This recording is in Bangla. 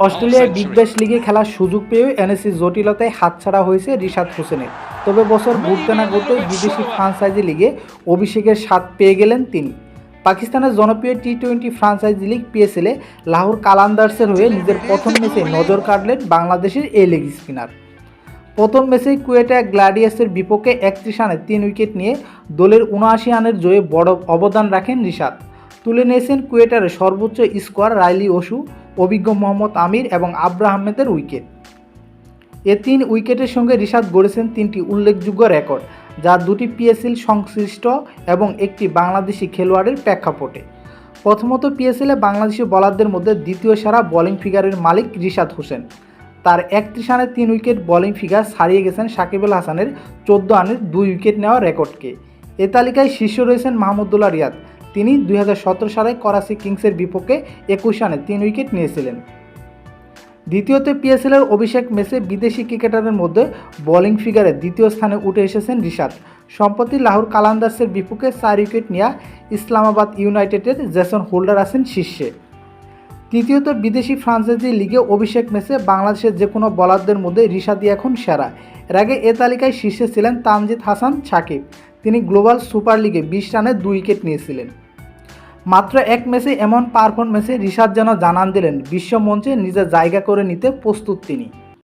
অস্ট্রেলিয়ায় বিগ ব্যাশ লিগে খেলার সুযোগ পেয়েও এনএসি জটিলতায় হাতছাড়া হয়েছে রিশাদ হোসেনের। তবে বছর ঘুরতে না ঘুরতে বিদেশি ফ্রাঞ্চাইজি লিগে অভিষেকের স্বাদ পেয়ে গেলেন তিনি। পাকিস্তানের জনপ্রিয় টি টোয়েন্টি ফ্রাঞ্চাইজি লিগ পিএসএলে লাহোর কালান্দার্সের হয়ে নিজের প্রথম ম্যাচে নজর কাটলেন বাংলাদেশের এই লেগ স্পিনার প্রথম ম্যাচেই কুয়েটা গ্লাডিয়াসের বিপক্ষে একত্রিশ রানে তিন উইকেট নিয়ে দলের উনআশি রানের জয়ে বড় অবদান রাখেন রিশাদ। তুলে নিয়েছেন কুয়েটারের সর্বোচ্চ স্কোয়ার রাইলি ওসু অভিজ্ঞ মোহাম্মদ আমির এবং আব্রা আহমেদের উইকেট। এ তিন উইকেটের সঙ্গে রিশাদ গড়েছেন তিনটি উল্লেখযোগ্য রেকর্ড, যা দুটি পিএসএল সংশ্লিষ্ট এবং একটি বাংলাদেশি খেলোয়াড়ের প্রেক্ষাপটে। প্রথমত পিএসএলে বাংলাদেশি বোলারদের মধ্যে দ্বিতীয় সেরা বোলিং ফিগারের মালিক রিশাদ হোসেন। তার একত্রিশ রানে তিন উইকেট বোলিং ফিগার ছাড়িয়ে গেছেন সাকিব আল হাসানের চোদ্দ রানের দুই উইকেট নেওয়া রেকর্ডকে। এ তালিকায় শীর্ষ রয়েছেন মাহমুদুল্লাহ রিয়াদ তিনি দুই হাজার সতেরো সালে করাচি কিংসের বিপক্ষে একুশ রানে তিন উইকেট নিয়েছিলেন। দ্বিতীয়ত পিএসএলের অভিষেক ম্যাচে বিদেশি ক্রিকেটারের মধ্যে বোলিং ফিগারে দ্বিতীয় স্থানে উঠে এসেছেন রিশাদ। সম্প্রতি লাহোর কালান্দার্সের বিপক্ষে চার উইকেট নেওয়া ইসলামাবাদ ইউনাইটেডের জেসন হোল্ডার আছেন শীর্ষে। তৃতীয়ত বিদেশি ফ্রান্সাইজি লিগে অভিষেক ম্যাচে বাংলাদেশের যে কোনো বলারদের মধ্যে রিশাদি এখন সেরা। এর আগে এ তালিকায় শীর্ষে ছিলেন তানজিদ হাসান, সাকিব। তিনি গ্লোবাল সুপার লিগে বিশ রানে দুই উইকেট নিয়েছিলেন। মাত্র এক ম্যাচে এমন পারফরমেন্সে রিশাদ যেন জানান দিলেন, বিশ্বমঞ্চে নিজের জায়গা করে নিতে প্রস্তুত তিনি।